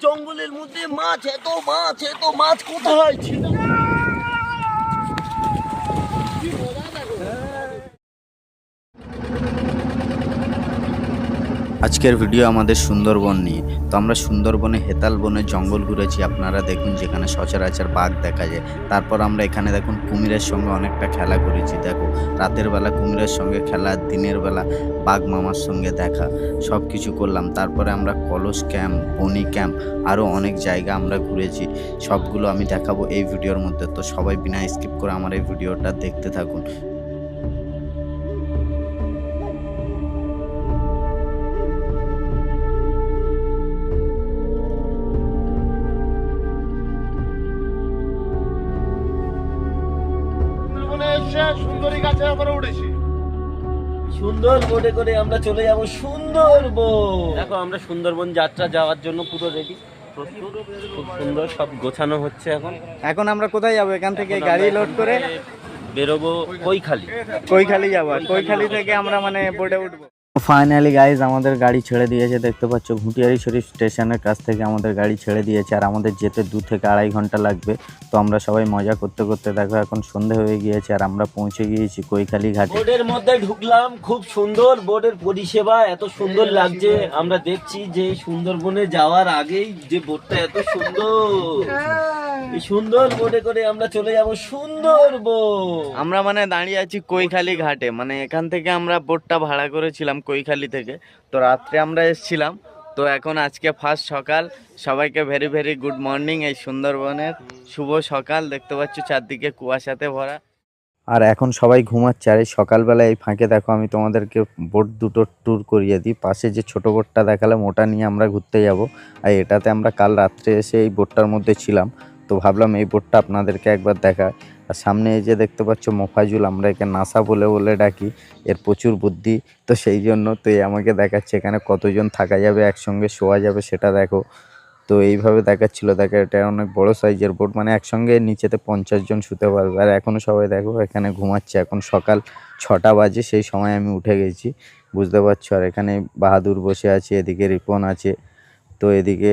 জঙ্গলের মধ্যে মাছ এত মাছ এত মাছ কোথায়? ছিল আজকের ভিডিও আমাদের সুন্দরবন নিয়ে। তো আমরা সুন্দরবনে হেতাল বনে জঙ্গল ঘুরেছি, আপনারা দেখুন যেখানে সচরাচর বাঘ দেখা যায়। তারপর আমরা এখানে দেখুন কুমিরের সঙ্গে অনেকটা খেলা করেছি, দেখো। রাতের বেলা কুমিরের সঙ্গে খেলা, দিনের বেলা বাঘ মামার সঙ্গে দেখা সব কিছু করলাম। তারপরে আমরা কলস ক্যাম্প, বনি ক্যাম্প আরও অনেক জায়গা আমরা ঘুরেছি। সবগুলো আমি দেখাবো এই ভিডিওর মধ্যে। তো সবাই বিনা স্কিপ করে আমার এই ভিডিওটা দেখতে থাকুন। এসে সুন্দরী গাছের উপরে উঠেছি সুন্দর বোটে করে আমরা চলে যাব সুন্দরবন। দেখো আমরা সুন্দরবন যাত্রা যাওয়ার জন্য পুরো রেডি খুব সুন্দর সব গোছানো হচ্ছে এখন। এখন আমরা কোথায় যাব? এখান থেকে গাড়ি লোড করে বেরোবো কৈখালি। কৈখালি যাব। আর কৈখালি থেকে আমরা মানে বোটে উঠবো। ফাইনালি গাইজ আমাদের গাড়ি ছেড়ে দিয়েছে। দেখতে পাচ্ছ ঘুটিয়ারি শরীফ স্টেশনের কাছ থেকে আমাদের গাড়ি ছেড়ে দিয়েছে আর আমাদের যেতে দু থেকে আড়াই ঘণ্টা লাগবে। তো আমরা সবাই মজা করতে করতে দেখো এখন সন্ধে হয়ে গিয়েছে আর আমরা পৌঁছে গিয়েছি কৈখালি ঘাটে। বোর্ডের মধ্যে ঢুকলাম খুব সুন্দর বোর্ডের পরিষেবা এত সুন্দর লাগছে। আমরা দেখছি যে সুন্দরবনে যাওয়ার আগেই যে বোর্ডটা এত সুন্দর। এই সুন্দর বোর্ডে করে আমরা চলে যাব সুন্দরবন। আমরা মানে দাঁড়িয়ে আছি কৈখালি ঘাটে মানে এখান থেকে আমরা বোটটা ভাড়া করেছিলাম কৈখালি থেকে। তো রাত্রে আমরা এসেছিলাম। তো এখন আজকে ফার্স্ট সকাল। সবাইকে ভেরি ভেরি গুড মর্নিং এই সুন্দরবনের। শুভ সকাল। দেখতে পাচ্ছ চারদিকে কুয়াশাতে ভরা। আর এখন সবাই ঘুমাচ্ছে। আর এই সকালবেলা এই ফাঁকে দেখো, আমি তোমাদেরকে বোট দুটো ট্যুর করিয়ে দিই। পাশে যে ছোট বোটটা দেখালাম ওটা নিয়ে আমরা ঘুরতে যাব। আর এটাতে আমরা কাল রাত্রে এসে এই বোটটার মধ্যে ছিলাম। তো ভাবলাম এই বোটটা আপনাদেরকে একবার দেখা আর সামনে এই যে দেখতে পাচ্ছ মোফাজুল, আমরা একে নাসা বলে বলে ডাকি, এর প্রচুর বুদ্ধি। তো সেই জন্য তো এই আমাকে দেখাচ্ছে এখানে কতজন থাকা যাবে, একসঙ্গে শোয়া যাবে, সেটা দেখো। তো এইভাবে দেখাচ্ছিল, দেখো, এটা অনেক বড় সাইজের বোট মানে একসঙ্গে নিচেতে পঞ্চাশ জন শুতে পারবে। আর এখনও সবাই দেখো, এখানে ঘুমাচ্ছে। এখন সকাল ছটা বাজে, সেই সময় আমি উঠে গেছি। বুঝতে পারছ? আর এখানে বাহাদুর বসে আছে, এদিকে রিপন আছে। তো এদিকে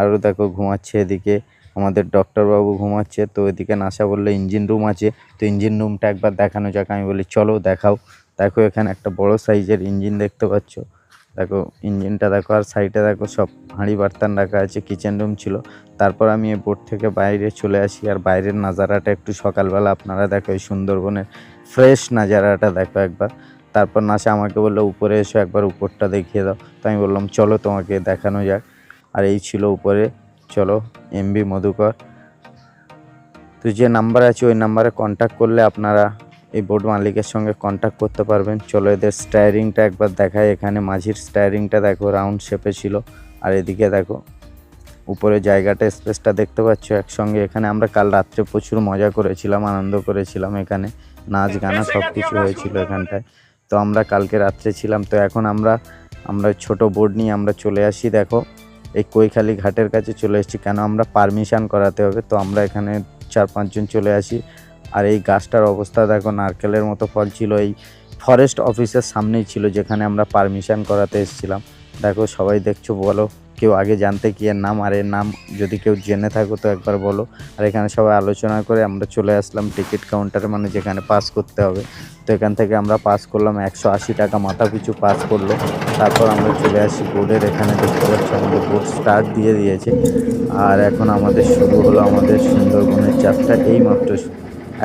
আরও দেখো, ঘুমাচ্ছে এদিকে। আমাদের ডক্টরবাবু ঘুমাচ্ছে, তো এদিকে নাসা বলল, ইঞ্জিন রুম আছে। তো ইঞ্জিন রুমটা একবার দেখানো যাক। আমি বলি, চলো দেখাও। দেখো, এখানে একটা বড় সাইজের ইঞ্জিন দেখতে পাচ্ছ। দেখো, ইঞ্জিনটা দেখো, আর সাইডে দেখো, সব হাঁড়ি বার্তান রাখা আছে কিচেন রুম ছিল। তারপর আমি এই বোট থেকে বাইরে চলে আসি, আর বাইরের নাজারাটা একটু সকালবেলা আপনারা দেখো, এই সুন্দরবনের ফ্রেশ নাজারাটা দেখো একবার। তারপর নাসা আমাকে বলল, উপরে এসো একবার, উপরটা দেখিয়ে দাও। তো আমি বললাম, চলো তোমাকে দেখানো যাক। আর এই ছিল উপরে। চলো এমবি মধুকর। তো যে নাম্বার আছে ওই নাম্বারে কন্ট্যাক্ট করলে আপনারা এই বোট মালিকের সঙ্গে কন্ট্যাক্ট করতে পারবেন। চলো এদের স্টায়ারিংটা একবার দেখায় এখানে মাঝির স্টায়ারিংটা দেখো রাউন্ড শেপে ছিল। আর এদিকে দেখো উপরে জায়গাটা স্পেসটা দেখতে পাচ্ছ একসঙ্গে। এখানে আমরা কাল রাত্রে প্রচুর মজা করেছিলাম আনন্দ করেছিলাম এখানে। নাচ গানা সব কিছু হয়েছিল এখানটায়। তো আমরা কালকে রাত্রে ছিলাম। তো এখন আমরা আমরা ছোট বোর্ড নিয়ে আমরা চলে আসি দেখো। এই কৈখালি ঘাটের কাছে চলে এসেছি। কেন? আমরা পারমিশন করাতে হবে। তো আমরা এখানে চার পাঁচজন চলে আসি। আর এই গাছটার অবস্থা দেখো, নারকেলের মতো ফল ছিল। এই ফরেস্ট অফিসের সামনেই ছিল, যেখানে আমরা পারমিশন করাতে এসেছিলাম। দেখো, সবাই দেখছ, বলো। কেউ আগে জানতে কি এর নাম আর এর নাম যদি কেউ জেনে থাকো তো একবার বলো। আর এখানে সবাই আলোচনা করে আমরা চলে আসলাম টিকিট কাউন্টারে মানে যেখানে পাস করতে হবে। তো এখান থেকে আমরা পাস করলাম একশো আশি টাকা মাথা পিছু পাস করল। তারপর আমরা চলে আসি বোর্ডের এখানে দেখতে পাচ্ছি আমাদের বোর্ড স্টার্ট দিয়ে দিয়েছে। আর এখন আমাদের শুরু হলো আমাদের সুন্দরবনের যাত্রা এই মাত্র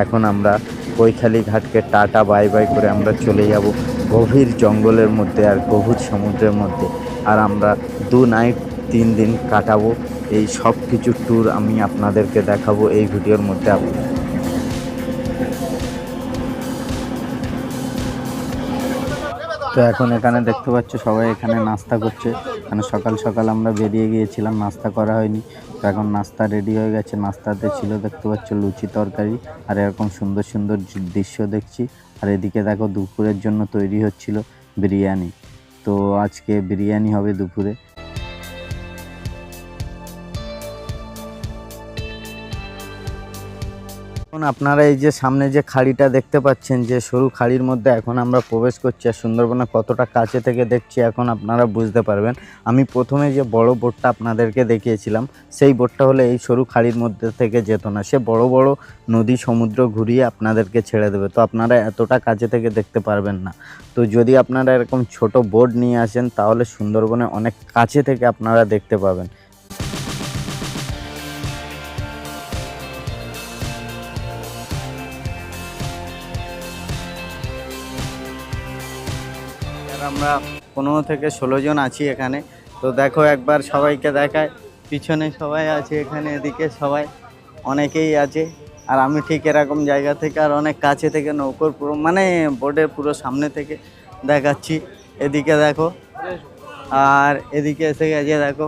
এখন আমরা কৈখালি ঘাটকে টাটা বাই বাই করে আমরা চলে যাব গভীর জঙ্গলের মধ্যে আর গভীর সমুদ্রের মধ্যে। আর আমরা দু নাইট, তিন দিন কাটাবো। এই সব কিছু ট্যুর আমি আপনাদেরকে দেখাবো এই ভিডিওর মধ্যে তো এখন এখানে দেখতে পাচ্ছ সবাই এখানে নাস্তা করছে। এখানে সকাল সকাল আমরা বেরিয়ে গিয়েছিলাম, নাস্তা করা হয়নি। তো এখন নাস্তা রেডি হয়ে গেছে। নাস্তাতে ছিল দেখতে পাচ্ছ লুচি তরকারি আর এরকম সুন্দর সুন্দর দৃশ্য দেখছি। আর এদিকে দেখো দুপুরের জন্য তৈরি হচ্ছিল বিরিয়ানি। তো আজকে বিরিয়ানি হবে দুপুরে। এখন আপনারা এই যে সামনে যে খাড়িটা দেখতে পাচ্ছেন, যে সরু খাড়ির মধ্যে এখন আমরা প্রবেশ করছি আর সুন্দরবনে কতটা কাছে থেকে দেখছি, এখন আপনারা বুঝতে পারবেন। আমি প্রথমে যে বড় বোটটা আপনাদেরকে দেখিয়েছিলাম, সেই বোটটা হলে এই সরু খাড়ির মধ্যে থেকে যেত না। সে বড় বড় নদী, সমুদ্র ঘুরিয়ে আপনাদেরকে ছেড়ে দেবে। তো আপনারা এতটা কাছে থেকে দেখতে পারবেন না। তো যদি আপনারা এরকম ছোট বোট নিয়ে আসেন, তাহলে সুন্দরবনে অনেক কাছে থেকে আপনারা দেখতে পাবেন। আমরা পনেরো থেকে ষোলো জন আছি এখানে। তো দেখো একবার সবাইকে দেখায়। পিছনে সবাই আছে এখানে এদিকে সবাই অনেকেই আছে। আর আমি ঠিক এরকম জায়গা থেকে আর অনেক কাছে থেকে নৌকোর পুরো মানে বোর্ডের পুরো সামনে থেকে দেখাচ্ছি। এদিকে দেখো। আর এদিকে এসে গেছে দেখো।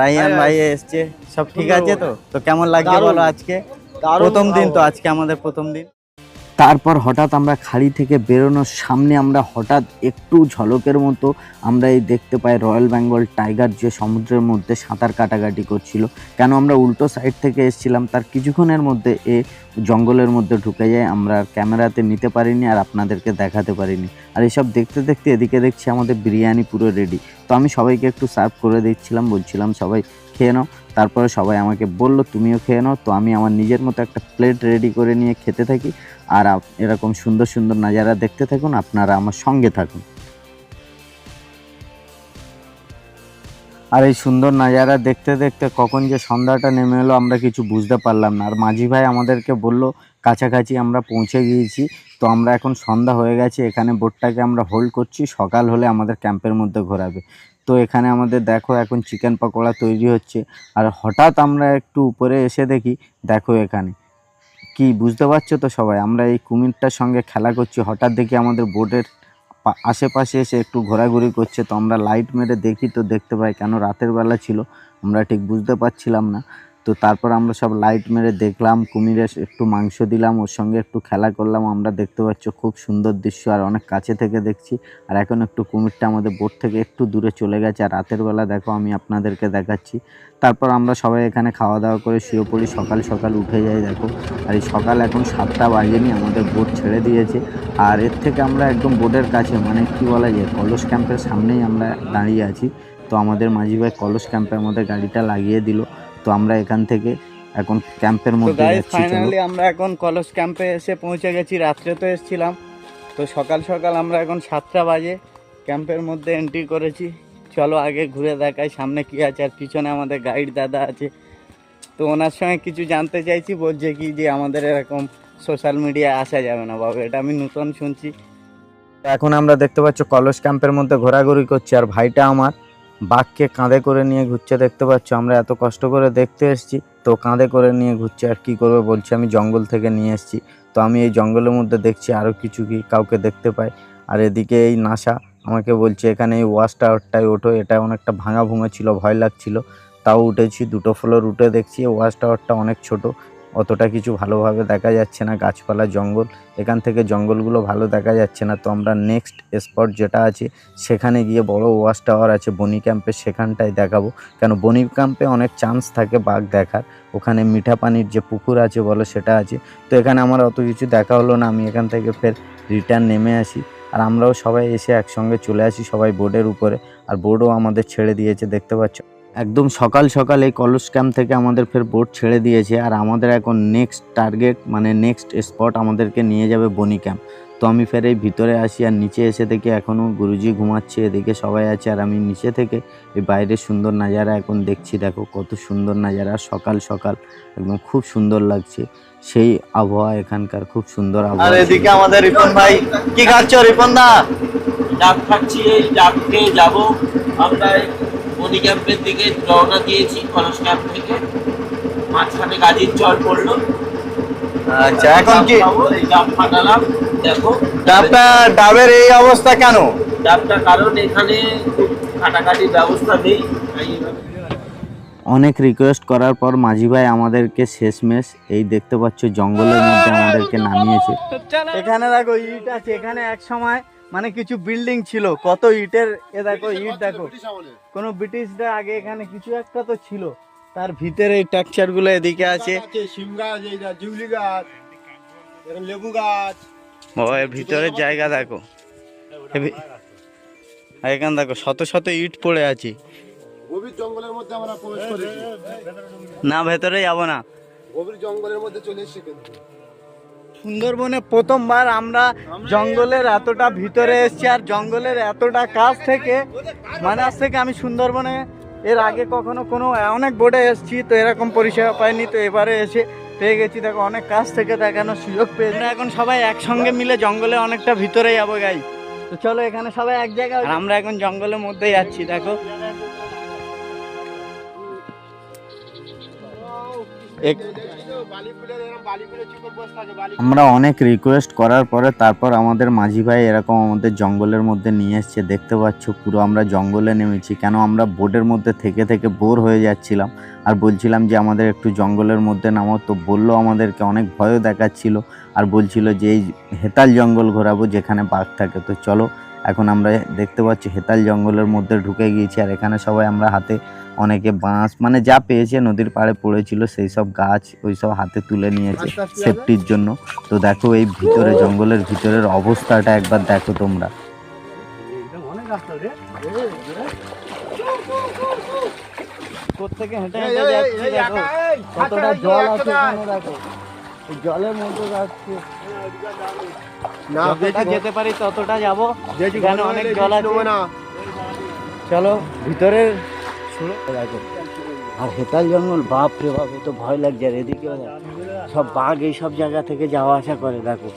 রাইয়ান ভাই এসছে। সব ঠিক আছে তো? তো কেমন লাগছে বলো আজকে? প্রথম দিন তো আজকে আমাদের প্রথম দিন। তারপর হঠাৎ আমরা খাড়ি থেকে বেরোনোর সামনে আমরা হঠাৎ একটু ঝলকের মতো আমরা এই দেখতে পাই রয়্যাল বেঙ্গল টাইগার যে সমুদ্রের মধ্যে সাঁতার কাটাকাটি করছিল। কেন আমরা উল্টো সাইড থেকে এসেছিলাম, তার কিছুক্ষণের মধ্যে এ জঙ্গলের মধ্যে ঢুকে যায়, আমরা ক্যামেরাতে নিতে পারিনি আর আপনাদেরকে দেখাতে পারিনি। আর এসব দেখতে দেখতে এদিকে দেখছি আমাদের বিরিয়ানি পুরো রেডি তো আমি সবাইকে একটু সার্ভ করে দিচ্ছিলাম বলছিলাম, সবাই খেয়ে নাও। তারপরে সবাই আমাকে বলল, তুমিও খেয়ে নাও। তো আমি আমার নিজের মতো একটা প্লেট রেডি করে নিয়ে খেতে থাকি। আর এরকম সুন্দর সুন্দর নাজারা দেখতে থাকুন, আপনারা আমার সঙ্গে থাকুন। আর এই সুন্দর নাজারা দেখতে দেখতে কখন যে সন্ধ্যাটা নেমে এলো, আমরা কিছু বুঝতে পারলাম না। আর মাঝি ভাই আমাদেরকে বলল, কাছাকাছি আমরা পৌঁছে গিয়েছি, তো আমরা এখন সন্ধ্যা হয়ে গেছে, এখানে বোটটাকে আমরা হোল্ড করছি, সকাল হলে আমাদের ক্যাম্পের মধ্যে ঘোরাবে। তো এখানে আমাদের দেখো এখন চিকেন পকোড়া তৈরি হচ্ছে, আর হঠাৎ আমরা একটু উপরে এসে দেখি, দেখো এখানে কি বুঝতে পারছ তো সবাই? আমরা এই কুমিরটার সঙ্গে খেলা করছি। হঠাৎ দেখি আমাদের বোর্ডের আশেপাশে এসে একটু ঘোরাঘুরি করছে। তো আমরা লাইট মেরে দেখি তো দেখতে পাই কেন রাতের বেলা ছিল। আমরা ঠিক বুঝতে পারছিলাম না। তো তারপর আমরা সব লাইট মেরে দেখলাম কুমিরের একটু মাংস দিলাম, ওর সঙ্গে একটু খেলা করলাম, আমরা দেখতে পাচ্ছ খুব সুন্দর দৃশ্য, আর অনেক কাছে থেকে দেখছি, আর এখন একটু কুমিরটা আমাদের বোট থেকে একটু দূরে চলে গেছে, আর রাতের বেলা দেখো আমি আপনাদেরকে দেখাচ্ছি। তারপর আমরা সবাই এখানে খাওয়া দাওয়া করে শুয়ে পড়ি, সকাল সকাল উঠে যাই দেখো, আর এই সকাল এখন সাতটা বাজেনি, আমাদের বোট ছেড়ে দিয়েছে, আর এর থেকে আমরা একদম বোটের কাছে মানে কি বলা যায়, কলস ক্যাম্পের সামনেই আমরা দাঁড়িয়ে আছি, তো আমাদের মাঝি ভাই কলস ক্যাম্পে আমাদের গাড়িটা লাগিয়ে দিল তো আমরা এখান থেকে এখন ক্যাম্পের মধ্যে ফাইনালি আমরা এখন কলস ক্যাম্পে এসে পৌঁছে গেছি রাত্রে তো এসেছিলাম। তো সকাল সকাল আমরা এখন সাতটা বাজে ক্যাম্পের মধ্যে এন্ট্রি করেছি। চলো আগে ঘুরে দেখাই সামনে কি আছে আর পিছনে আমাদের গাইড দাদা আছে। তো ওনার সঙ্গে কিছু জানতে চাইছি বলছে কি যে আমাদের এরকম সোশ্যাল মিডিয়ায় আসা যাবে না বাবু এটা আমি নতুন শুনছি। এখন আমরা দেখতে পাচ্ছ কলস ক্যাম্পের মধ্যে ঘোরাঘুরি করছি আর ভাইটা আমার। বাঘকে কাঁধে করে নিয়ে ঘুরছে, দেখতে পাচ্ছ? আমরা এত কষ্ট করে দেখতে এসেছি, তো কাঁধে করে নিয়ে ঘুরছে, আর কি করবে বলছি, আমি জঙ্গল থেকে নিয়ে এসেছি। তো আমি এই জঙ্গলের মধ্যে দেখছি আরও কিছু কি কাউকে দেখতে পাই। আর এদিকে এই নাসা আমাকে বলছে, এখানে এই ওয়াশ টাওয়ারটায় ওঠো, এটা অনেকটা ভাঙা ভুঙা ছিল, ভয় লাগছিল। তাও উঠেছি, দুটো ফ্লোর উঠে দেখছি ওয়াশ টাওয়ারটা অনেক ছোট অতটা কিছু ভালোভাবে দেখা যাচ্ছে না, গাছপালা, জঙ্গল। এখান থেকে জঙ্গলগুলো ভালো দেখা যাচ্ছে না। তো আমরা নেক্সট স্পট যেটা আছে, সেখানে গিয়ে বড় ওয়াশ টাওয়ার আছে, বনি ক্যাম্পে সেখানটায় দেখাবো। কেন বনি ক্যাম্পে অনেক চান্স থাকে বাঘ দেখার। ওখানে মিঠা পানির যে পুকুর আছে বলো, সেটা আছে। তো এখানে আমার অত কিছু দেখা হলো না, আমি এখান থেকে ফের রিটার্ন নেমে আসি। আর আমরাও সবাই এসে একসঙ্গে চলে আসি সবাই বোর্ডের উপরে। আর বোর্ডও আমাদের ছেড়ে দিয়েছে, দেখতে পাচ্ছ? একদম সকাল সকাল এই কলস ক্যাম্প থেকে আমাদের ফের বোট ছেড়ে দিয়েছে আর আমাদের এখন নেক্সট টার্গেট মানে নেক্সট স্পট আমাদেরকে নিয়ে যাবে বনি ক্যাম্প। তো আমি ফের এই ভিতরে আসি আর নিচে এসে দেখি এখনও গুরুজি ঘুমাচ্ছে এদিকে সবাই আছে আর আমি নিচে থেকে এই বাইরের সুন্দর নাজারা এখন দেখছি। দেখো কত সুন্দর নাজারা সকাল সকাল একদম খুব সুন্দর লাগছে। সেই আবহাওয়া এখানকার খুব সুন্দর আর আবহাওয়া এদিকে আমাদের রিপন ভাই কি খাচ্ছ রিপন দা? ডাব খাচ্ছি এই যাব। আমরা বনি ক্যাম্পের দিকে রওনা দিয়েছি কলস ক্যাম্প থেকে। মাঝখানে চর পড়ল। আচ্ছা এখন কি? ডাব ফাটালাম দেখো। ডাবটা ডাবের এই অবস্থা কেন? ডাবটা কারণ এখানে খুব কাটাকাটির ব্যবস্থা নেই। অনেক রিকোয়েস্ট করার পর মাঝি ভাই আমাদেরকে শেষমেশ এই দেখতে পাচ্ছ জঙ্গলের মধ্যে আমাদেরকে নামিয়েছে। এখানে দেখো ইট আছে এখানে এক সময় মানে কিছু বিল্ডিং ছিল। কত ইটের এ দেখো ইট দেখো। কোনো ব্রিটিশরা আগে এখানে কিছু একটা তো ছিল। তার ভিতরে এই গুলো এদিকে আছে। শিম গাছ যা গাছ লেবু গাছ। ও এর ভিতরের জায়গা দেখো। এখানে দেখো শত শত ইট পড়ে আছে। গভীর জঙ্গলের মধ্যে আমরা প্রবেশ করেছি। না ভেতরে যাব না। গভীর জঙ্গলের মধ্যে চলে এসেছি কিন্তু। সুন্দরবনে প্রথমবার আমরা জঙ্গলের এতটা ভিতরে এসেছি আর জঙ্গলের এতটা কাছ থেকে মানে আজ থেকে আমি সুন্দরবনে, এর আগে কখনো কোনো, অনেক বোর্ডে এসেছি, তো এরকম পরিষেবা পাইনি, তো এবারে এসে পেয়ে গেছি। দেখো, অনেক কাছ থেকে দেখানোর সুযোগ পেয়ে আমরা এখন সবাই একসঙ্গে মিলে জঙ্গলে অনেকটা ভিতরে যাব গাই তো চলো, এখানে সবাই এক জায়গায় আমরা এখন জঙ্গলের মধ্যে যাচ্ছি দেখো। এক- আমরা অনেক রিকোয়েস্ট করার পরে তারপর আমাদের মাঝি ভাই এরকম আমাদের জঙ্গলের মধ্যে নিয়ে এসছে, দেখতে পাচ্ছ পুরো আমরা জঙ্গলে নেমেছি। কেন আমরা বোর্ডের মধ্যে থেকে থেকে বোর হয়ে যাচ্ছিলাম আর বলছিলাম যে আমাদের একটু জঙ্গলের মধ্যে নামো তো বলল আমাদেরকে অনেক ভয়ও দেখাচ্ছিল আর বলছিল যে এই হেতাল জঙ্গল ঘোরাবো যেখানে বাঘ থাকে। তো চলো, এখন আমরা দেখতে পাচ্ছি হেতাল জঙ্গলের মধ্যে ঢুকে গিয়েছি আর এখানে সবাই আমরা হাতে অনেকে বাঁশ মানে যা পেয়েছে নদীর পাড়ে পড়েছিল সেই সব গাছ ওই সব হাতে তুলে নিয়েছে সেফটির জন্য। তো দেখো এই ভিতরে জঙ্গলের ভিতরের অবস্থাটা একবার দেখো তোমরা। কোত্থেকে হেঁটে হেঁটে যাচ্ছি দেখো। কতটা জল আছে এখানে দেখো। জলের মধ্যে যাচ্ছে। যতটা যেতে পারি ততটা যাব। এখানে অনেক জল আছে। চলো ভিতরের দেখো আর হেতাল জঙ্গল, বাপ রে বাপ তো ভয় লাগছে আর এদিকে সব বাঘ এই সব জায়গা থেকে যাওয়া আসা করে, দেখো।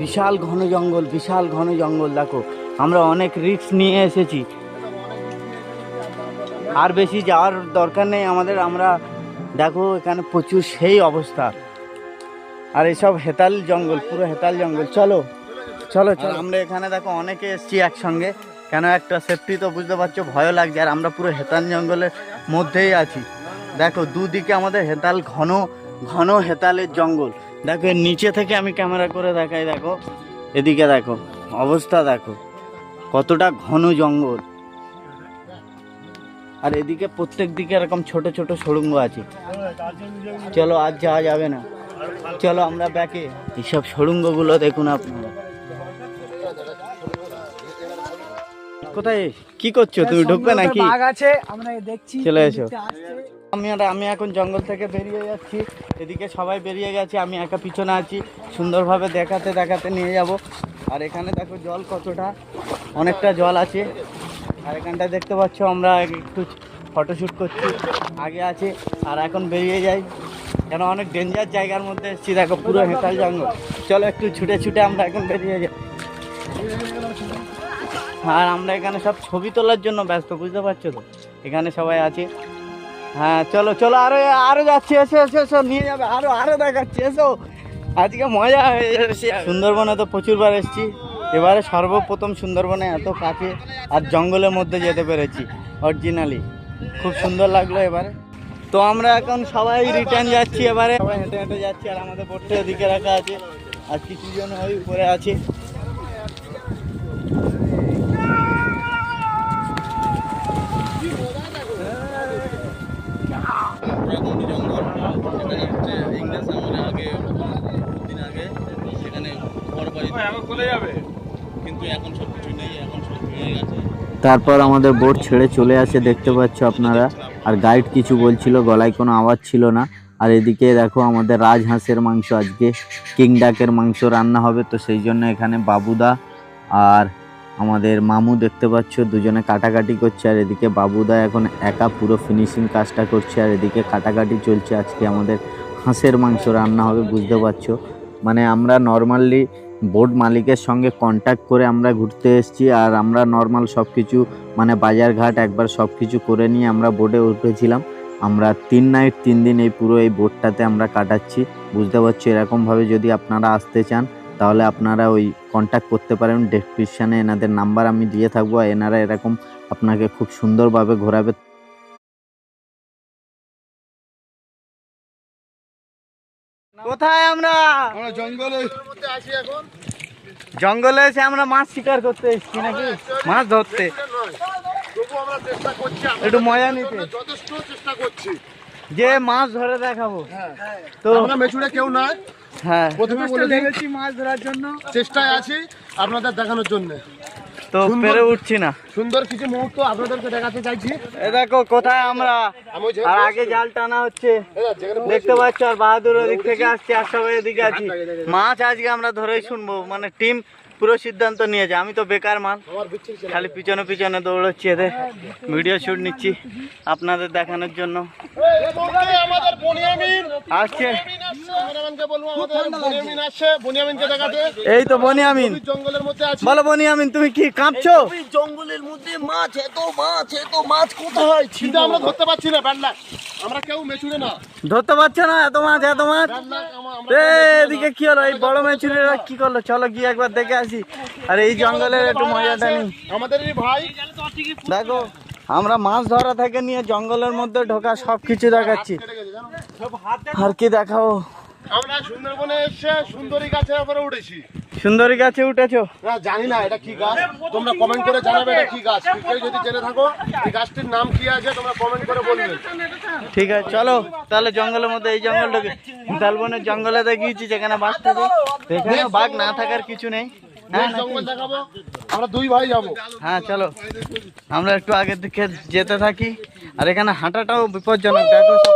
বিশাল ঘন জঙ্গল, বিশাল ঘন জঙ্গল, দেখো। আমরা অনেক রিস্ক নিয়ে এসেছি। আর বেশি যাওয়ার দরকার নেই আমাদের, আমরা দেখো এখানে প্রচুর সেই অবস্থা। আর এইসব হেতাল জঙ্গল, পুরো হেতাল জঙ্গল, চলো। চলো চলো। আমরা এখানে দেখো অনেকে এসেছি একসঙ্গে। কেন একটা সেফটি তো বুঝতে পারছ ভয় লাগছে। আর আমরা পুরো হেতাল জঙ্গলের মধ্যেই আছি। দেখো দুদিকে আমাদের হেতাল ঘন ঘন হেতালের জঙ্গল। দেখো এর নিচে থেকে আমি ক্যামেরা করে দেখাই দেখো। এদিকে দেখো অবস্থা দেখো। কতটা ঘন জঙ্গল। আর এদিকে প্রত্যেক দিকে এরকম ছোট ছোট সুড়ঙ্গ আছে। চলো আজ যাওয়া যাবে না। চলো আমরা ব্যাকে এইসব সুড়ঙ্গগুলো দেখুন আপনারা। কোথায়? কি করছ? তুমি ঢুকবে নাকি? বাঘ আছে আমরা দেখছি চলে এসো। আমি আর আমি এখন জঙ্গল থেকে বেরিয়ে যাচ্ছি। এদিকে সবাই বেরিয়ে গেছে আমি একা পিছনে আছি। সুন্দরভাবে দেখাতে দেখাতে নিয়ে যাব। আর এখানে দেখো জল কতটা অনেকটা জল আছে। আর এখানটা দেখতে পাচ্ছ আমরা একটু ফটোশ্যুট করছি আগে আছে আর এখন বেরিয়ে যাই। কেন অনেক ডেঞ্জার জায়গার মধ্যে এসেছি। দেখো পুরো হেঁটাল জঙ্গল। চলো একটু ছুটে ছুটে আমরা এখন বেরিয়ে যাই। আর আমরা এখানে সব ছবি তোলার জন্য ব্যস্ত, বুঝতে পারছ তো? এখানে সবাই আছে। হ্যাঁ চলো চলো, আরও আরও যাচ্ছি, এসো এসো এসো, নিয়ে যাবে, আরও আরও দেখাচ্ছি, এসো। আজকে মজা হয়ে যাচ্ছে। সুন্দরবনে তো প্রচুরবার এসেছি। এবারে সর্বপ্রথম সুন্দরবনে এত কাছে আর জঙ্গলের মধ্যে যেতে পেরেছি অরিজিনালি খুব সুন্দর লাগল এবারে। তো আমরা এখন সবাই রিটার্ন যাচ্ছি এবারে। সবাই হেঁটে হেঁটে যাচ্ছি আর আমাদের বোটটা ওদিকে রাখা আছে। আর কিছু জন ওই উপরে আছে। তারপর আমাদের বোট ছেড়ে চলে আসে দেখতে পাচ্ছ আপনারা। আর গাইড কিছু বলছিল গলায় কোনো আওয়াজ ছিল না। আর এদিকে দেখো আমাদের রাজহাঁসের মাংস আজকে কিং ডাকের মাংস রান্না হবে তো সেই জন্য এখানে বাবুদা আর আমাদের মামু দেখতে পাচ্ছ দুজনে কাটাকাটি করছে। আর এদিকে বাবুদা এখন একা পুরো ফিনিশিং কাজটা করছে আর এদিকে কাটাকাটি চলছে আজকে আমাদের হাঁসের মাংস রান্না হবে বুঝতে পারছ। মানে আমরা নর্মালি বোর্ড মালিকের সঙ্গে কন্ট্যাক্ট করে আমরা ঘুরতে এসেছি আর আমরা নর্মাল সব কিছু মানে বাজারঘাট একবার সব কিছু করে নিয়ে আমরা বোটে উঠেছিলাম। আমরা তিন নাইট তিন দিন এই পুরো এই বোটটাতে আমরা কাটাচ্ছি। বুঝতে পারছি এরকমভাবে যদি আপনারা আসতে চান, তাহলে আপনারা ওই কন্ট্যাক্ট করতে পারেন। ডেসক্রিপশানে এনাদের নাম্বার আমি দিয়ে থাকব এনারা এরকম আপনাকে খুব সুন্দরভাবে ঘোরাবে। কোথায় আমরা? আমরা জঙ্গলের মধ্যে এখন জঙ্গলে এসে আমরা মাছ শিকার করতে এসেছি নাকি? মাছ ধরতে। একটু মজা নিতে। যথেষ্ট চেষ্টা করছি। যে মাছ ধরে দেখাবো। তো আমরা মেচুরে কেউ নয় হ্যাঁ। প্রথমে বলে দিই মাছ ধরার জন্য। চেষ্টায় আছি আপনাদের দেখানোর জন্য। তো। পেরে উঠছি না। সুন্দর কিছু মুহূর্ত আপনাদেরকে দেখাতে চাইছি। এ দেখো কোথায় আমরা? আর আগে জাল টানা হচ্ছে। দেখতে পাচ্ছ আর বাহাদুর ওদিক থেকে আসছে আর সবাই এদিকে আছি। মাছ আজকে আমরা ধরেই শুনব। মানে টিম পুরো সিদ্ধান্ত নিয়েছে। আমি তো বেকার মাল। খালি পিছনে পিছনে দৌড়চ্ছি এদের। ভিডিও শুট নিচ্ছি আপনাদের দেখানোর জন্য। আসছে। এই তো বনিয়ামিন। গভীর জঙ্গলের মধ্যে আছে। বলো বনিয়ামিন তুমি কি কাঁপছো? জঙ্গলের মধ্যে মাছ এত মাছ এত মাছ কোথায় কিন্তু আমরা ধরতে পারছি না লাক। আমরা কেউ মেচুরে না। ধরতে পারছ না? এত মাছ এত মাছ? এদিকে কি হলো? এই বড় মেচুরিরা কি করল? চলো গিয়ে একবার দেখে আসি আর এই জঙ্গলের একটু মজাটা নিই। আমাদেরই ভাই। দেখো আমরা মাছ ধরা থেকে নিয়ে জঙ্গলের মধ্যে ঢোকা সব কিছু দেখাচ্ছি। আর কি দেখাও। আমরা সুন্দরবনে এসে সুন্দরী গাছের উপরে উঠেছি। সুন্দরী গাছে উঠেছো? না জানি না এটা কি গাছ। তোমরা কমেন্ট করে জানাবে এটা কি গাছ। কেউ যদি জেনে থাকো এই গাছটির নাম কি আছে তোমরা কমেন্ট করে বলবে। ঠিক আছে চলো তাহলে জঙ্গলের মধ্যে এই জঙ্গলটাকে শালবনের জঙ্গলে দেখিয়েছি যেখানে বাঘ থাকে। তো এখানে বাঘ না থাকার কিছু নেই। হ্যাঁ জঙ্গল দেখাবো? আমরা দুই ভাই যাব। হ্যাঁ চলো। আমরা একটু আগের দিকে যেতে থাকি। আর এখানে হাঁটাটাও বিপজ্জনক। দেখো সব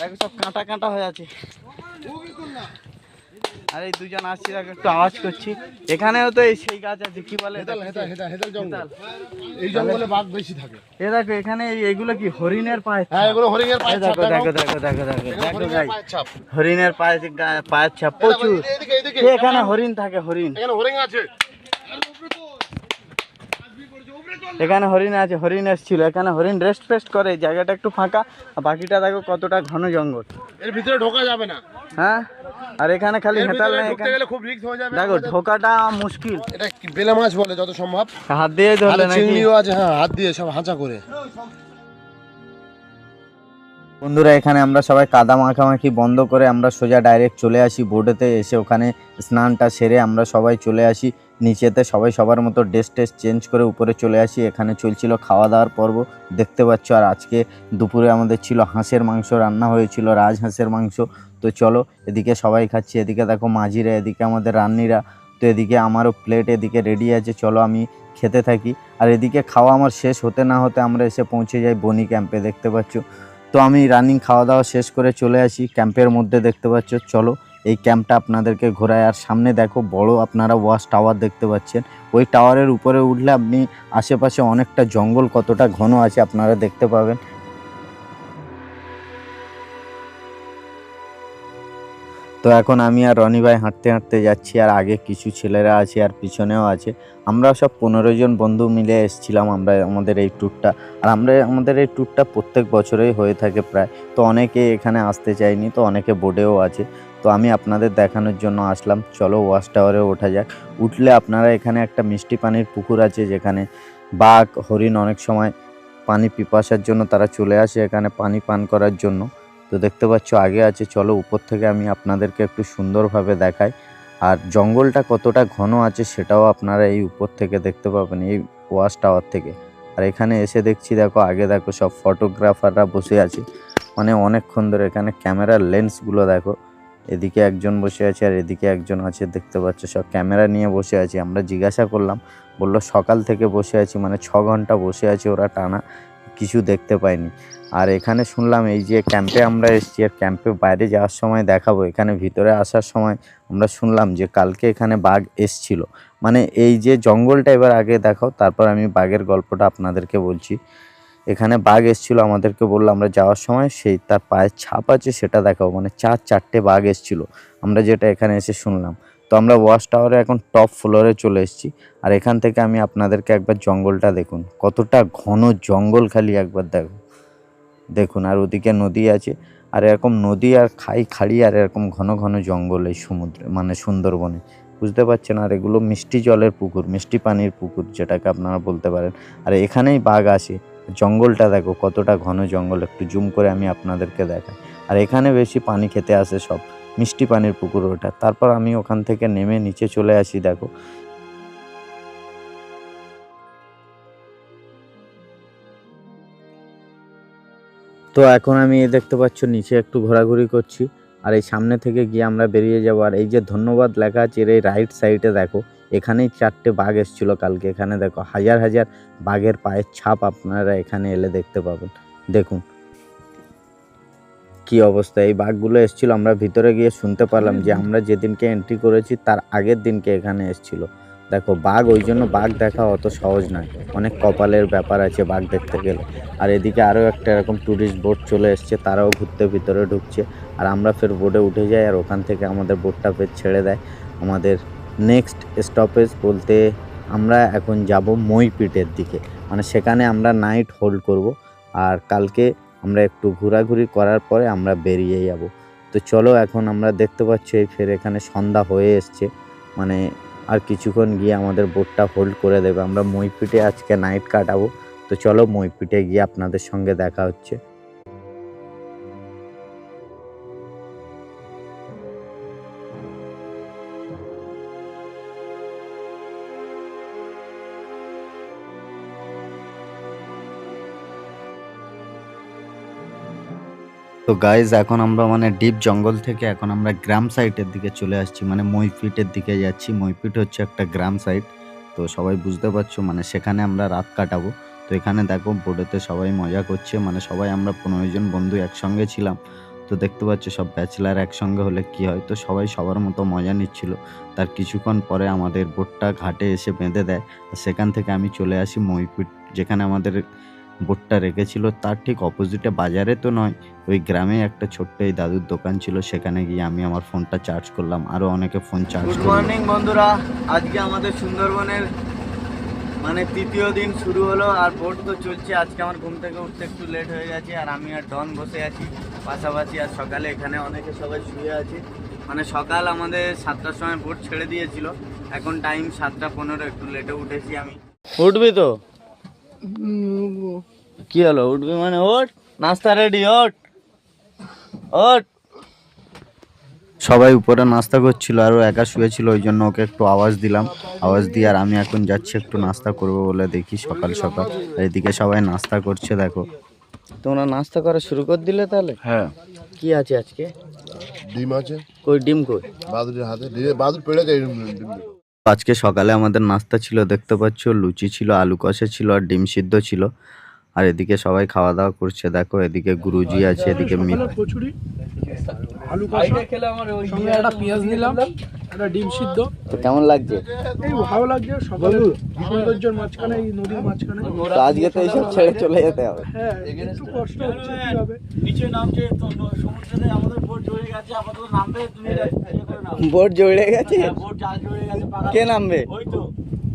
দেখো সব কাঁটা কাঁটা হয়ে আছে। আর এই দুজন আসছি একটু আওয়াজ করছি। এখানেও তো এই সেই গাছ আছে কি বলে এই জঙ্গলে বাঘ বেশি থাকে। এ দেখো এখানে এগুলো কি হরিণের পায়ে হ্যাঁ এগুলো হরিণের পায়ের দেখো দেখো দেখো। দেখো দেখো দেখো হরিণের গাই পায়ের পায়ে পায়ের ছাপ প্রচুর। এখানে হরিণ থাকে হরিণ। এখানে হরিণ আছে। এখানে হরিণ আছে হরিণ এসেছিল। এখানে হরিণ রেস্ট ফেস্ট করে জায়গাটা একটু ফাঁকা। আর বাকিটা দেখো কতটা ঘন জঙ্গল। এর ভিতরে ঢোকা যাবে না। হ্যাঁ? আর এখানে খালি ভিতরে নেই এখানে গেলে খুব রিস্ক হয়ে যাবে দেখো ঢোকাটা মুশকিল। এটা কি বেলে মাছ বলে যত সম্ভব। হাত দিয়ে ধরলে নাকি? চিংড়িও আছে হ্যাঁ হাত দিয়ে সব হাঁচা করে। বন্ধুরা এখানে আমরা সবাই কাদা মাখামাখি বন্ধ করে আমরা সোজা ডাইরেক্ট চলে আসি বোর্ডেতে এসে ওখানে স্নানটা সেরে আমরা সবাই চলে আসি। নিচেতে সবাই সবার মতো ড্রেস টেস চেঞ্জ করে উপরে চলে আসি। এখানে চলছিল খাওয়া দাওয়ার পর্ব। দেখতে পাচ্ছ, আর আজকে দুপুরে আমাদের ছিল হাঁসের মাংস, রান্না হয়েছিল রাজহাঁসের মাংস। তো চলো, এদিকে সবাই খাচ্ছি, এদিকে দেখো মাঝিরা, এদিকে আমাদের রান্নিরা। তো এদিকে আমারও প্লেট এদিকে রেডি আছে, চলো আমি খেতে থাকি। আর এদিকে খাওয়া আমার শেষ হতে না হতে আমরা এসে পৌঁছে যাই বনি ক্যাম্পে দেখতে পাচ্ছ। তো আমি রানিং খাওয়া দাওয়া শেষ করে চলে আসি ক্যাম্পের মধ্যে, দেখতে পাচ্ছ। চলো এই ক্যাম্পটা আপনাদেরকে ঘোরায়। আর সামনে দেখো, বড় আপনারা ওয়াশ টাওয়ার দেখতে পাচ্ছেন। ওই টাওয়ারের উপরে উঠলে আপনি আশেপাশে অনেকটা জঙ্গল কতটা ঘন আছে আপনারা দেখতে পাবেন। তো এখন আমি আর রনি ভাই হাঁটতে হাঁটতে যাচ্ছি, আর আগে কিছু ছেলেরা আছে আর পিছনেও আছে। আমরা সব পনেরো জন বন্ধু মিলে এসেছিলাম আমরা, আমাদের এই ট্যুরটা। আর আমরা, আমাদের এই ট্যুরটা প্রত্যেক বছরেই হয়ে থাকে প্রায়। তো অনেকে এখানে আসতে চায়নি, তো অনেকে বোর্ডেও আছে। তো আমি আপনাদের দেখানোর জন্য আসলাম। চলো ওয়াচ টাওয়ারে ওঠা যাক। উঠলে আপনারা এখানে একটা মিষ্টি পানির পুকুর আছে যেখানে বাঘ, হরিণ অনেক সময় পানি পিপাসার জন্য তারা চলে আসে এখানে পানি পান করার জন্য। তো দেখতে পাচ্ছ আগে আছে, চলো উপর থেকে আমি আপনাদেরকে একটু সুন্দরভাবে দেখাই। আর জঙ্গলটা কতটা ঘন আছে সেটাও আপনারা এই উপর থেকে দেখতে পাবেন, এই ওয়াচ টাওয়ার থেকে। আর এখানে এসে দেখছি, দেখো, আগে দেখো সব ফটোগ্রাফাররা বসে আছে। মানে অনেকক্ষণ ধরে এখানে ক্যামেরার লেন্সগুলো দেখো। এদিকে একজন বসে আছে আর এদিকে একজন আছে, দেখতে পাচ্ছ সব ক্যামেরা নিয়ে বসে আছে। আমরা জিজ্ঞাসা করলাম, বলল, সকাল থেকে বসে আছি মানে ছ ঘণ্টা বসে আছে, ওরা টানা, কিছু দেখতে পাইনি। আর এখানে শুনলাম, এই যে ক্যাম্পে আমরা এসেছি, আর ক্যাম্পে বাইরে যাওয়ার সময় দেখাবো, এখানে ভিতরে আসার সময় আমরা শুনলাম যে কালকে এখানে বাঘ এসছিল। মানে এই যে জঙ্গলটা এবার আগে দেখাও, তারপর আমি বাঘের গল্পটা আপনাদেরকে বলছি। এখানে বাঘ এসছিল, আমাদেরকে বলল আমরা যাওয়ার সময় সেই তার পায়ের ছাপ আছে সেটা দেখাবো মানে চার চারটে বাঘ এসছিল। আমরা যেটা এখানে এসে শুনলাম। তো আমরা ওয়াশ টাওয়ারে এখন টপ ফ্লোরে চলে এসেছি। আর এখান থেকে আমি আপনাদেরকে একবার জঙ্গলটা দেখুন। কতটা ঘন জঙ্গল খালি একবার দেখো। দেখুন, আর ওদিকে নদী আছে। আর এরকম নদী আর খাই খাড়ি আর এরকম ঘন ঘন জঙ্গল এই সমুদ্রে মানে সুন্দরবনে। বুঝতে পারছেন? আর এগুলো মিষ্টি জলের পুকুর, মিষ্টি পানির পুকুর যেটাকে আপনারা বলতে পারেন। আর এখানেই বাঘ আসে। জঙ্গলটা দেখো, কতটা ঘন জঙ্গল, একটু জুম করে আমি আপনাদেরকে দেখাই। আর এখানে বেশি পানি খেতে আসে সব, মিষ্টি পানির পুকুর ওটা তারপর আমি ওখান থেকে নেমে নিচে চলে আসি, দেখো। তো এখন আমি দেখতে পাচ্ছ, নিচে একটু ঘোরাঘুরি করছি। আর এই সামনে থেকে গিয়ে আমরা বেরিয়ে যাব। আর এই যে ধন্যবাদ লেখা আছে, এর এই রাইট সাইডে দেখো। এখানেই চারটে বাঘ এসেছিল কালকে। এখানে দেখো হাজার হাজার বাঘের পায়ের ছাপ আপনারা এখানে এলে দেখতে পাবেন। দেখুন। কি অবস্থা? এই বাঘগুলো এসেছিল, আমরা ভিতরে গিয়ে শুনতে পারলাম যে আমরা যেদিনকে এন্ট্রি করেছি, তার আগের দিনকে এখানে এসেছিল। দেখো, বাঘ, ওই জন্য বাঘ দেখা অত সহজ নয়। অনেক কপালের ব্যাপার আছে বাঘ দেখতে গেলে। আর এদিকে আরও একটা এরকম ট্যুরিস্ট বোট চলে এসছে, তারাও ঘুরতে ভিতরে ঢুকছে। আর আমরা ফের বোটে উঠে যাই, আর ওখান থেকে আমাদের বোটটা ফের ছেড়ে দেয়। আমাদের নেক্সট স্টপেজ বলতে আমরা এখন যাব মইপিটের দিকে। মানে সেখানে আমরা নাইট হোল্ড করব। আর কালকে আমরা একটু ঘোরাঘুরি করার পরে আমরা বেরিয়ে যাব। তো চলো এখন আমরা দেখতে পাচ্ছি এই ফের এখানে সন্ধ্যা হয়ে এসছে। মানে আর কিছুক্ষণ গিয়ে আমাদের বোটটা হোল্ড করে দেবে। আমরা মইপিটে আজকে নাইট কাটাবো। তো চলো মইপিটে গিয়ে আপনাদের সঙ্গে দেখা হচ্ছে। তো গাইজ এখন আমরা মানে ডিপ জঙ্গল থেকে এখন আমরা গ্রাম সাইটের দিকে চলে আসছি। মানে মইপিটের দিকে যাচ্ছি। মইপিট হচ্ছে একটা গ্রাম সাইট তো সবাই বুঝতে পারছ মানে সেখানে আমরা রাত কাটাবো। তো এখানে দেখো বোর্ডেতে সবাই মজা করছে। মানে সবাই আমরা পনেরো জন বন্ধু একসঙ্গে ছিলাম। তো দেখতে পাচ্ছ, সব ব্যাচেলার একসঙ্গে হলে কি হয়? তো সবাই সবার মতো মজা নিচ্ছিল। তার কিছুক্ষণ পরে আমাদের বোটটা ঘাটে এসে বেঁধে দেয়। সেখান থেকে আমি চলে আসি মইপিট যেখানে আমাদের বোটটা রেখেছিল তার ঠিক অপোজিটে বাজারে তো নয় ওই গ্রামে একটা ছোট্ট এই দাদুর দোকান ছিল সেখানে গিয়ে আমি আমার ফোনটা চার্জ করলাম আরও অনেকে ফোন চার্জ গুড করল। মর্নিং বন্ধুরা আজকে আমাদের সুন্দরবনের মানে তৃতীয় দিন শুরু হলো আর বোট তো চলছে আজকে আমার ঘুম থেকে উঠতে একটু লেট হয়ে গেছে আর আমি আর ডন বসে আছি পাশাপাশি আর সকালে এখানে অনেকে সবাই শুয়ে আছে। মানে সকাল আমাদের সাতটার সময় বোট ছেড়ে দিয়েছিল এখন টাইম সাতটা পনেরো একটু লেটে উঠেছি আমি। উঠবি তো? কি হলো? উঠবি মানে ওঠ। নাস্তা রেডি ওঠ। ওঠ। সবাই উপরে নাস্তা করছিল আর ও একা শুয়েছিল ওই জন্য ওকে একটু আওয়াজ দিলাম। আওয়াজ দিয়ে আর আমি এখন যাচ্ছি একটু নাস্তা করব বলে দেখি সকাল সকাল। আর এদিকে সবাই নাস্তা করছে দেখো। তোমরা নাস্তা করা শুরু করে দিলে তাহলে? হ্যাঁ। কি আছে আজকে? ডিম আছে। কই ডিম কই? বাদুরের হাতে। ডিম- বাদুর পেড়ে যায় ডিম। আজকে সকালে আমাদের নাস্তা ছিল, দেখতে পাচ্ছ, লুচি ছিল, আলু কষা ছিল আর ডিম সিদ্ধ ছিল। আর এদিকে সবাই খাওয়া দাওয়া করছে, দেখো এদিকে গুরুজি আছে, এদিকে মিল আলু কষা সঙ্গে একটা পেঁয়াজ নিলাম একটা ডিম সিদ্ধ। তো কেমন লাগছে? এই ভালো লাগছে সকালে সৌন্দর্যের মাঝখানে এই নদীর মাঝখানে। তো আজকে তো এইসব ছেড়ে চলে যেতে হবে। হ্যাঁ একটু কষ্ট হচ্ছে কি হবে? বোট জড়ে গেছে কে নামবে? ওই তো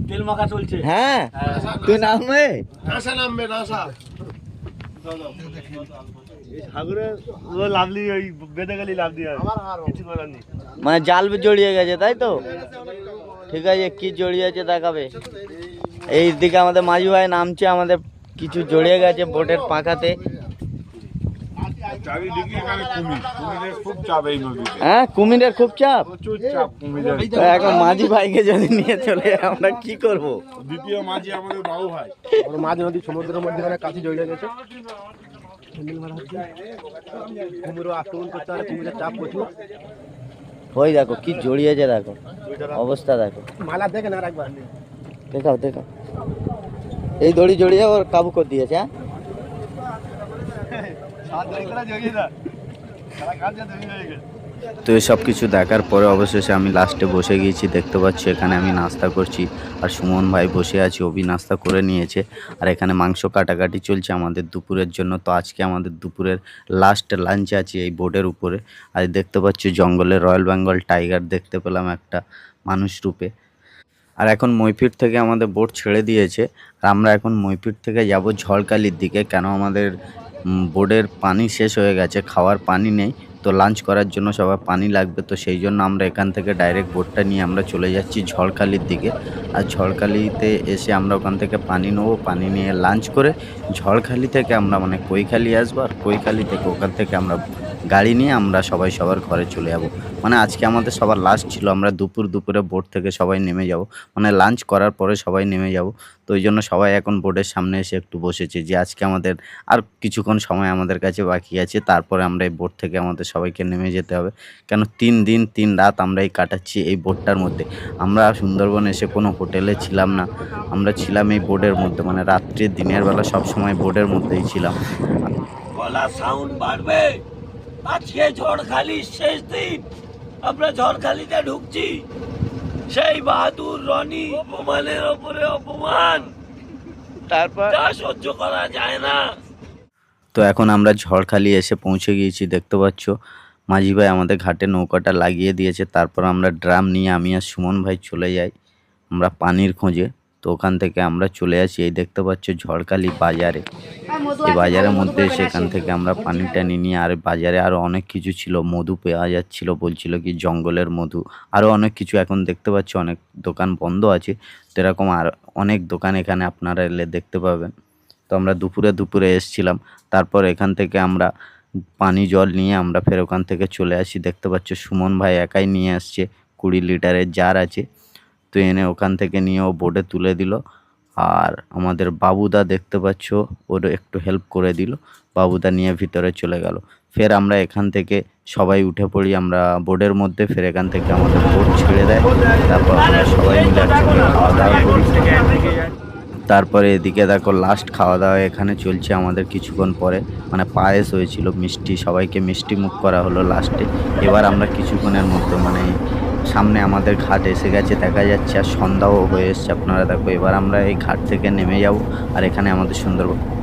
তেল মাখা চলছে। হ্যাঁ তুই নামবে? নাসা নামবে নাসা। সাগরে মানে জাল জড়িয়ে গেছে তাই তো? ঠিক আছে কি জড়িয়ে আছে দেখাবে। এই দিকে আমাদের মাঝি ভাই নামছে আমাদের কিছু জড়িয়ে গেছে বোটের পাখাতে। হ্যাঁ কুমিরের খুব চাপ। এখন মাঝি ভাইকে যদি নিয়ে চলে আমরা কি করব? দ্বিতীয় মাঝি আমাদের বাবু ভাই। ওর মাঝ নদী সমুদ্রের মধ্যে কাছে জড়িয়ে গেছে। কুমিরও আক্রমণ করতে পারে কুমিরের চাপ প্রচুর ওই দেখো কি জড়িয়েছে দেখো। অবস্থা দেখো। মালা দেখে না একবার দেখাও দেখাও। এই দড়ি জড়িয়ে ওর কাবু করে দিয়েছে হ্যাঁ? তো সব কিছু দেখার পরে অবশেষে আমি লাস্টে বসে গিয়েছি, দেখতে পাচ্ছি এখানে আমি নাস্তা করছি। আর সুমন ভাই বসে আছে অভি নাস্তা করে নিয়েছে। আর এখানে মাংস কাটাকাটি চলছে আমাদের দুপুরের জন্য। তো আজকে আমাদের দুপুরের লাস্ট লাঞ্চ আছে এই বোর্ডের উপরে। আর দেখতে পাচ্ছি জঙ্গলে রয়্যাল বেঙ্গল টাইগার দেখতে পেলাম একটা মানুষ রূপে। আর এখন মইপিট থেকে আমাদের বোট ছেড়ে দিয়েছে। আর আমরা এখন মইপিট থেকে যাব ঝড়কালির দিকে। কেন আমাদের বোর্ডের পানি শেষ হয়ে গেছে, খাওয়ার পানি নেই। তো লাঞ্চ করার জন্য সবার পানি লাগবে, তো সেই জন্য আমরা এখান থেকে ডাইরেক্ট বোটটা নিয়ে আমরা চলে যাচ্ছি ঝড়খালির দিকে। আর ঝড়খালিতে এসে আমরা ওখান থেকে পানি নেব, পানি নিয়ে লাঞ্চ করে ঝড়খালি থেকে আমরা মানে কৈখালি আসব, আর কৈখালি থেকে ওখান থেকে আমরা গাড়ি নিয়ে আমরা সবাই সবার ঘরে চলে যাব। মানে আজকে আমাদের সবার লাস্ট ছিল, আমরা দুপুর দুপুরে বোট থেকে সবাই নেমে যাব। মানে লাঞ্চ করার পরে সবাই নেমে যাব। তো ওই জন্য সবাই এখন বোর্ডের সামনে এসে একটু বসেছে যে আজকে আমাদের আর কিছুক্ষণ সময় আমাদের কাছে বাকি আছে। তারপরে আমরা এই বোট থেকে আমাদের সবাইকে নেমে যেতে হবে। কেন তিন দিন, তিন রাত আমরা এই কাটাচ্ছি এই বোটটার মধ্যে। আমরা সুন্দরবন এসে কোনো হোটেলে ছিলাম না। আমরা ছিলাম এই বোর্ডের মধ্যে মানে রাত্রে দিনের বেলা সব সময় বোর্ডের মধ্যেই ছিলাম। গলা সাউন্ড বাড়বে। আজকে ঝড়খালির শেষ দিন। আমরা ঝড়খালিতে ঢুকছি। সেই বাহাদুর রনি অপমানের ওপরে অপমান। তারপর? সহ্য করা যায় না। তো এখন আমরা ঝড়খালি এসে পৌঁছে গিয়েছি দেখতে পাচ্ছ। মাঝি ভাই আমাদের ঘাটে নৌকাটা লাগিয়ে দিয়েছে। তারপর আমরা ড্রাম নিয়ে আমি আর সুমন ভাই চলে যাই। আমরা পানির খোঁজে। তো ওখান থেকে আমরা চলে আসি। এই দেখতে পাচ্ছ ঝড়খালি বাজারে। এই বাজারের মধ্যে সেখান থেকে আমরা পানি টানি নিয়ে আর বাজারে আরও অনেক কিছু ছিল মধু পাওয়া যাচ্ছিল বলছিল কি জঙ্গলের মধু। আরও অনেক কিছু এখন দেখতে পাচ্ছ অনেক দোকান বন্ধ আছে। তো এরকম আর অনেক দোকান এখানে আপনারা এলে দেখতে পাবেন। তো আমরা দুপুরে দুপুরে এসছিলাম। তারপর এখান থেকে আমরা পানি জল নিয়ে আমরা ফের ওখান থেকে চলে আসি। দেখতে পাচ্ছ সুমন ভাই একাই নিয়ে আসছে কুড়ি লিটারের জার আছে। তো এনে ওখান থেকে নিয়ে ও বোর্ডে তুলে দিল। আর আমাদের বাবুদা দেখতে পাচ্ছ, ওর একটু হেল্প করে দিল। বাবুদা নিয়ে ভিতরে চলে গেল। ফের আমরা এখান থেকে সবাই উঠে পড়ি, আমরা বোর্ডের মধ্যে। ফের এখান থেকে আমাদের বোর্ড ছেড়ে দেয়। তারপর আমরা সবাই মিলে খাওয়া দাওয়া তারপরে এদিকে দেখো লাস্ট খাওয়া দাওয়া এখানে চলছে আমাদের কিছুক্ষণ পরে। মানে পায়েস হয়েছিল, মিষ্টি, সবাইকে মিষ্টি মুখ করা হলো লাস্টে এবার আমরা কিছুক্ষণের মধ্যে মানে সামনে আমাদের ঘাট এসে গেছে, দেখা যাচ্ছে, আর সন্ধ্যাও হয়ে এসছে। আপনারা দেখো, এবার আমরা এই ঘাট থেকে নেমে যাব, আর এখানে আমাদের সুন্দরবন।